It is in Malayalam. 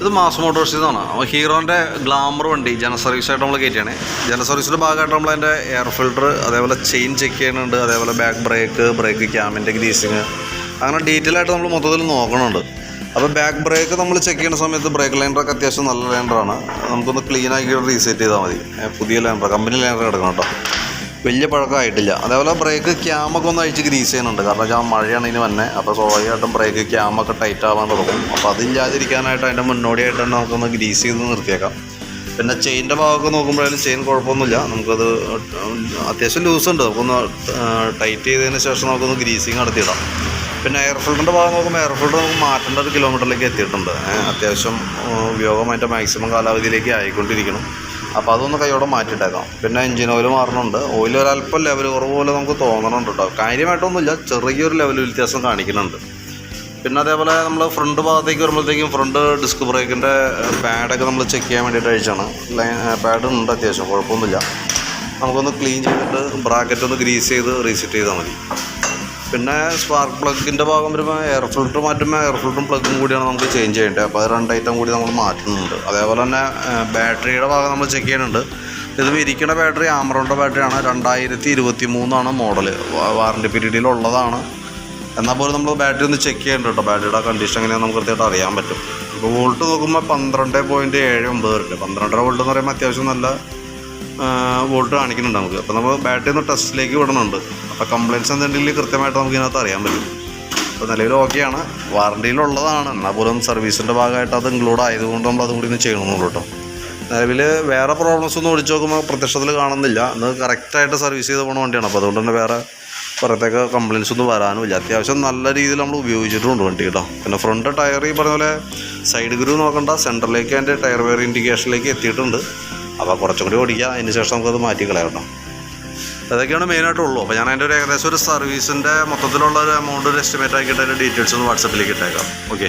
ഇത് മാസ് മോട്ടോഴ്സിൽ ആണ് അപ്പോൾ ഹീറോന്റെ ഗ്ലാമർ വണ്ടി ജന സർവീസ് ആയിട്ട് നമ്മൾ കയറ്റിയാണ് ജന സർവീസിന്റെ ഭാഗമായിട്ട് നമ്മൾ അതിന്റെ എയർ ഫിൽട്ടർ അതേപോലെ ചെയിൻ ചെക്ക് ചെയ്യുന്നുണ്ട് അതേപോലെ ബാക്ക് ബ്രേക്ക് ബ്രേക്ക് ക്യാമിന്റെ ഗ്രീസിങ് അങ്ങനെ ഡീറ്റെയിൽ ആയിട്ട് നമ്മൾ മൊത്തത്തിൽ നോക്കണുണ്ട്. അപ്പോൾ ബാക്ക് ബ്രേക്ക് നമ്മൾ ചെക്ക് ചെയ്യുന്ന സമയത്ത് ബ്രേക്ക് ലൈനറൊക്കെ അത്യാവശ്യം നല്ല ലൈനറാണ് നമുക്കൊന്ന് ക്ലീൻ ആക്കി റീസെറ്റ് ചെയ്താൽ മതി. പുതിയ ലൈനർ കമ്പനി ലൈനർ കിടക്കണം കേട്ടോ. വലിയ പഴക്കമായിട്ടില്ല. അതേപോലെ ബ്രേക്ക് ക്യാമൊക്കെ ഒന്ന് അഴിച്ച് ഗ്രീസ് ചെയ്യുന്നുണ്ട്. കാരണം വെച്ചാൽ മഴയാണ് ഇതിന് വന്നെ. അപ്പോൾ സ്വാഭാവികമായിട്ടും ബ്രേക്ക് ക്യാമൊക്കെ ടൈറ്റ് ആവാൻ തുടങ്ങും. അപ്പോൾ അതില്ലാതിരിക്കാനായിട്ട് അതിന്റെ മുന്നോടിയായിട്ട് തന്നെ നമുക്കൊന്ന് ഗ്രീസ് ചെയ്ത് നിർത്തിയേക്കാം. പിന്നെ ചെയിന്റെ ഭാഗമൊക്കെ നോക്കുമ്പോഴായാലും ചെയിൻ കുഴപ്പമൊന്നുമില്ല. നമുക്കത് അത്യാവശ്യം ഉണ്ട്. നമുക്കൊന്ന് ടൈറ്റ് ചെയ്തതിന് ശേഷം നമുക്കൊന്ന് ഗ്രീസിങ് നടത്തിയിടാം. പിന്നെ എയർ ഫിൽറ്ററിന്റെ ഭാഗം നോക്കുമ്പോൾ എയർ ഫിൽറ്റർ നമുക്ക് മാറ്റേണ്ട ഒരു കിലോമീറ്ററിലേക്ക് എത്തിയിട്ടുണ്ട്. അത്യാവശ്യം ഉപയോഗമായിട്ട് മാക്സിമം കാലാവധിയിലേക്ക് ആയിക്കൊണ്ടിരിക്കണം അപ്പോൾ അതൊന്ന് കൈയോടെ മാറ്റിയിട്ടേക്കാം. പിന്നെ എഞ്ചിൻ ഓയിൽ മാറണുണ്ട്. ഓയിൽ ഒരല്പം ലെവൽ കുറവ് പോലെ നമുക്ക് തോന്നണുണ്ട് കേട്ടോ കാര്യമായിട്ടൊന്നുമില്ല. ചെറിയൊരു ലെവൽ വ്യത്യാസം കാണിക്കുന്നുണ്ട്. പിന്നെ അതേപോലെ നമ്മൾ ഫ്രണ്ട് ഭാഗത്തേക്ക് വരുമ്പോഴത്തേക്കും ഫ്രണ്ട് ഡിസ്ക് ബ്രേക്കിന്റെ പാഡൊക്കെ നമ്മൾ ചെക്ക് ചെയ്യാൻ വേണ്ടിയിട്ട് അഴിച്ചാണ് പാഡ് ഉണ്ട് അത്യാവശ്യം. കുഴപ്പമൊന്നുമില്ല. നമുക്കൊന്ന് ക്ലീൻ ചെയ്തിട്ട് ബ്രാക്കറ്റ് ഒന്ന് ഗ്രീസ് ചെയ്ത് റീസെറ്റ് ചെയ്താൽ മതി. പിന്നെ സ്പാർക്ക് പ്ലഗിന്റെ ഭാഗം വരുമ്പോൾ എയർ ഫിൽട്ടർ മാറ്റുമ്പോൾ എയർ ഫിൽട്ടറും പ്ലഗും കൂടിയാണ് നമുക്ക് ചേഞ്ച് ചെയ്യേണ്ടത്. അപ്പോൾ അത് രണ്ട് ഐറ്റം കൂടി നമ്മൾ മാറ്റുന്നുണ്ട്. അതേപോലെ തന്നെ ബാറ്ററിയുടെ ഭാഗം നമ്മൾ ചെക്ക് ചെയ്യുന്നുണ്ട്. ഇത് ഇരിക്കുന്ന ബാറ്ററി ആമറോണിന്റെ ബാറ്ററിയാണ് രണ്ടായിരത്തി ഇരുപത്തി മൂന്നാണ് മോഡൽ വാറണ്ടി പീരീഡിൽ ഉള്ളതാണ്. എന്നാൽ പോലും നമ്മൾ ബാറ്ററി ഒന്ന് ചെക്ക് ചെയ്യേണ്ട കേട്ടോ. ബാറ്ററിയുടെ കണ്ടീഷൻ എങ്ങനെയാണെന്ന് നമുക്ക് കൃത്യമായിട്ട് അറിയാൻ പറ്റും. ഇപ്പോൾ വോൾട്ട് നോക്കുമ്പോൾ പന്ത്രണ്ട് പോയിന്റ് ഏഴ് ഒമ്പത് വരുന്നുണ്ട് പന്ത്രണ്ടര വോൾട്ട് എന്ന് പറയുമ്പോൾ അത്യാവശ്യം നല്ല വോൾട്ട് കാണിക്കുന്നുണ്ട് നമുക്ക്. അപ്പോൾ നമ്മൾ ബാറ്ററി ഒന്ന് ടെസ്റ്റിലേക്ക് വിടണുണ്ട്. അപ്പോൾ കംപ്ലയിൻസ് എന്തെങ്കിലും കൃത്യമായിട്ട് നമുക്ക് ഇതിനകത്ത് അറിയാൻ പറ്റും. അപ്പോൾ നിലവിൽ ഓക്കെയാണ് വാറണ്ടിയിലുള്ളതാണ് എന്നാൽ പോലും സർവീസിന്റെ ഭാഗമായിട്ട് അത് ഇൻക്ലൂഡ് ആയതുകൊണ്ട് നമ്മൾ അതും കൂടി ഒന്ന് ചെയ്യണമെന്നുള്ളൂ കേട്ടോ. നിലവിൽ വേറെ പ്രോബ്ലംസ് ഒന്നും ഒഴിച്ച് നോക്കുമ്പോൾ പ്രത്യക്ഷത്തിൽ കാണുന്നില്ല. അത് കറക്റ്റായിട്ട് സർവീസ് ചെയ്ത് പോകുന്ന വണ്ടിയാണ്. അപ്പോൾ അതുകൊണ്ട് തന്നെ വേറെ പുറത്തേക്ക് കംപ്ലയിൻസ് ഒന്നും വരാനുമില്ല അത്യാവശ്യം നല്ല രീതിയിൽ നമ്മൾ ഉപയോഗിച്ചിട്ടുണ്ട് വണ്ടി കേട്ടോ. പിന്നെ ഫ്രണ്ട് ടയർ ഈ പറഞ്ഞ പോലെ സൈഡ് ഗ്രൂ നോക്കണ്ട. സെന്ററിലേക്ക് അതിന്റെ ടയർ വെയർ ഇൻഡിക്കേഷനിലേക്ക് എത്തിയിട്ടുണ്ട്. അപ്പോൾ കുറച്ചും കൂടി ഓടിക്കുക അതിന് ശേഷം നമുക്കത് മാറ്റി കളയാം കേട്ടോ അതൊക്കെയാണ് മെയിനായിട്ടുള്ളൂ അപ്പോൾ ഞാൻ അതിന്റെ ഒരു ഏകദേശം ഒരു സർവീസിന്റെ മൊത്തത്തിലുള്ള ഒരു എമൗണ്ട് ഒരു എസ്റ്റിമേറ്റ് ആക്കിയിട്ട് അതിന്റെ ഡീറ്റെയിൽസ് ഒന്ന് വാട്സപ്പിലേക്ക് ഇട്ടേക്കാം. ഓക്കെ